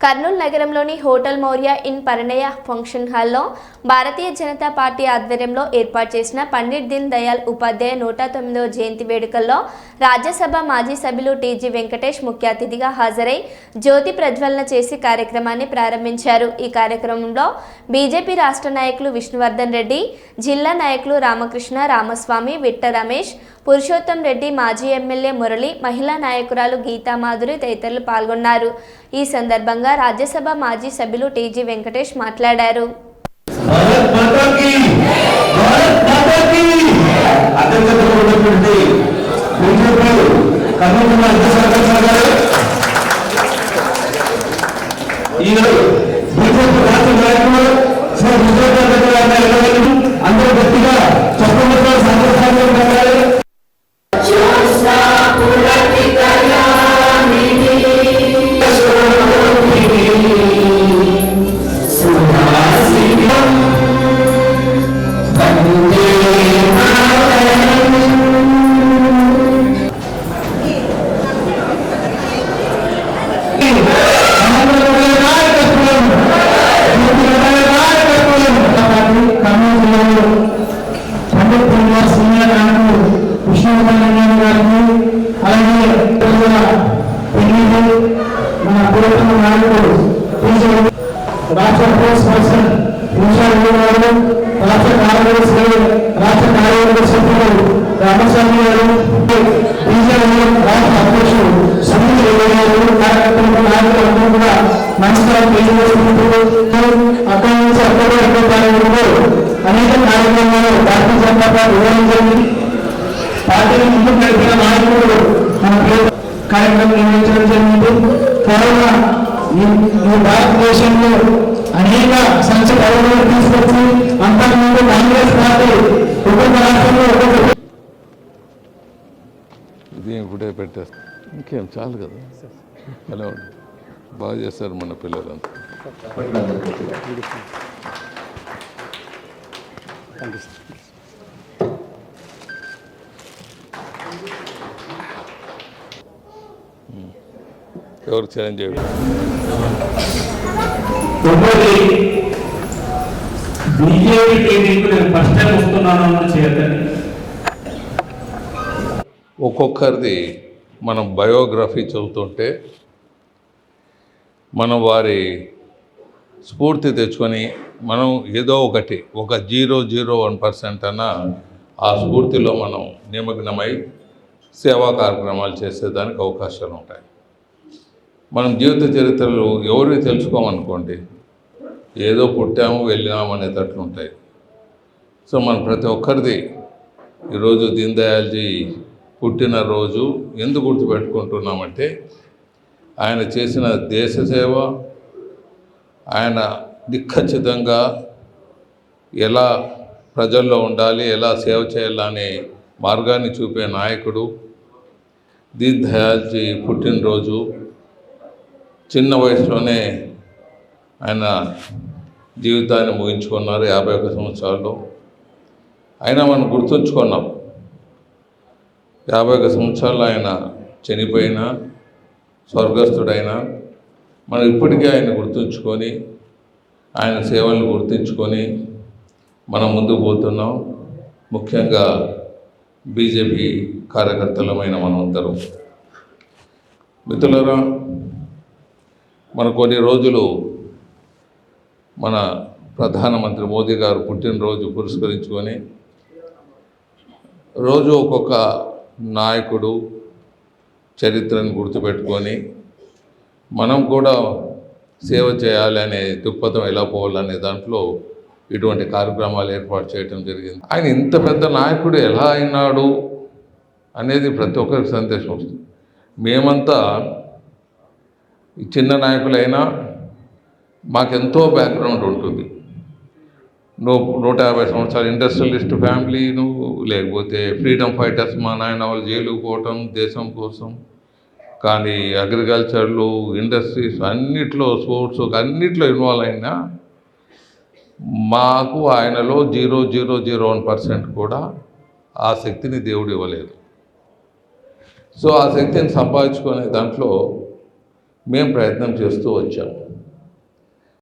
కర్నూలు నగరంలోని hotel Maurya inn Parinaya function హాల్లో Bharatiya Janata party ఆధ్వర్యంలో ఏర్పాటు చేసిన పండిట్ దీన్ దయాల్ ఉపాధ్యాయ నూట తొమ్మిదవ జయంతి వేడుకల్లో రాజ్యసభ మాజీ సభ్యులు టీజీ వెంకటేష్ ముఖ్య అతిథిగా హాజరై జ్యోతి ప్రజ్వలన చేసి కార్యక్రమాన్ని ప్రారంభించారు. ఈ కార్యక్రమంలో బీజేపీ రాష్ట్ర నాయకులు విష్ణువర్ధన్ రెడ్డి జిల్లా నాయకులు రామకృష్ణ రామస్వామి విట్ట రమేష్ పురుషోత్తం రెడ్డి మాజీ ఎమ్మెల్యే మురళి మహిళా నాయకురాలు గీతా మాధురి తదితరులు పాల్గొన్నారు. ఈ సందర్భంగా రాజ్యసభ మాజీ సభ్యులు టీజీ వెంకటేష్ మాట్లాడారు. ఈరోజు బీజేపీ రాష్ట్ర నాయకులు శ్రీ రాష్ట్ర గారు బీజేపీ రాష్ట్ర అధ్యక్షుడు సునీల్ రెడ్డి గారు కార్యకర్తలకు నాయకులందరూ కూడా నమస్కారం తెలియజేసుకుంటూ అక్కడి నుంచి అక్కడ ఎక్కడ అనేక కార్యక్రమాలు భారతీయ జనతా పార్టీ పార్టీని నడిపిన మన కార్యక్రమం నిర్వహించడం జరిగింది. ఈ భారతదేశంలో అనేక తీసుకొచ్చి అంతకుముందు కాంగ్రెస్ పార్టీ ఒక్కొక్క రాష్ట్రంలో ఒక్కొక్క ఇది ఇప్పుడే ఇంకేం చాలు కదా. హలో బాగా చేస్తారు మన పిల్లలంతా. ఎవరు ఛాలెంజ్ చేయండి? రెండోది నేను ఫస్ట్ టైం వస్తున్నాను ఒక్కొక్కరిది మనం బయోగ్రఫీ చదువుతుంటే మనం వారి స్ఫూర్తి తెచ్చుకొని మనం ఏదో ఒకటి ఒక జీరో జీరో వన్ పర్సెంట్ అన్న ఆ స్ఫూర్తిలో మనం నిమగ్నమై సేవా కార్యక్రమాలు చేసేదానికి అవకాశాలు ఉంటాయి. మనం జీవిత చరిత్రలు ఎవరిని తెలుసుకోమనుకోండి ఏదో పుట్టాము వెళ్ళాము అనేటట్లు ఉంటాయి సో మనం ప్రతి ఒక్కరిది ఈరోజు దీన్ దయాల్జీ పుట్టినరోజు ఎందుకు గుర్తుపెట్టుకుంటున్నామంటే ఆయన చేసిన దేశ సేవ ఆయన నిఖచ్చితంగా ఎలా ప్రజల్లో ఉండాలి ఎలా సేవ చేయాలనే మార్గాన్ని చూపే నాయకుడు. దీన్ దయాల్జీ పుట్టినరోజు చిన్న వయసులోనే ఆయన జీవితాన్ని ముగించుకున్నారు యాభై ఒక సంవత్సరాల్లో. అయినా మనం గుర్తుంచుకున్నాం యాభై ఒక సంవత్సరాలు ఆయన చనిపోయిన స్వర్గస్థుడైన మనం ఇప్పటికీ ఆయన గుర్తుంచుకొని ఆయన సేవలను గుర్తుంచుకొని మనం ముందుకు పోతున్నాం. ముఖ్యంగా బీజేపీ కార్యకర్తలమైన మనమందరం. మిత్రులరా మన కొన్ని రోజులు మన ప్రధానమంత్రి మోదీ గారు పుట్టినరోజు పురస్కరించుకొని రోజు ఒక్కొక్క నాయకుడు చరిత్రను గుర్తుపెట్టుకొని మనం కూడా సేవ చేయాలి అనే దృక్పథం ఎలా పోవాలనే దాంట్లో ఇటువంటి కార్యక్రమాలు ఏర్పాటు చేయడం జరిగింది. ఆయన ఇంత పెద్ద నాయకుడు ఎలా అయినాడు అనేది ప్రతి ఒక్కరికి సందేశం వస్తుంది. మేమంతా చిన్న నాయకులైనా మాకెంతో బ్యాక్గ్రౌండ్ ఉంటుంది. నువ్వు నూట యాభై సంవత్సరాలు ఇండస్ట్రియలిస్ట్ ఫ్యామిలీ నువ్వు లేకపోతే ఫ్రీడమ్ ఫైటర్స్ మా నాయన వాళ్ళు జైలుకు పోవటం దేశం కోసం. కానీ అగ్రికల్చర్లు ఇండస్ట్రీస్ అన్నిట్లో స్పోర్ట్స్ అన్నిట్లో ఇన్వాల్వ్ అయినా మాకు ఆయనలో zero zero zero one percent కూడా ఆ శక్తిని దేవుడు ఇవ్వలేదు. సో ఆ శక్తిని సంపాదించుకునే దాంట్లో మేము ప్రయత్నం చేస్తూ వచ్చాము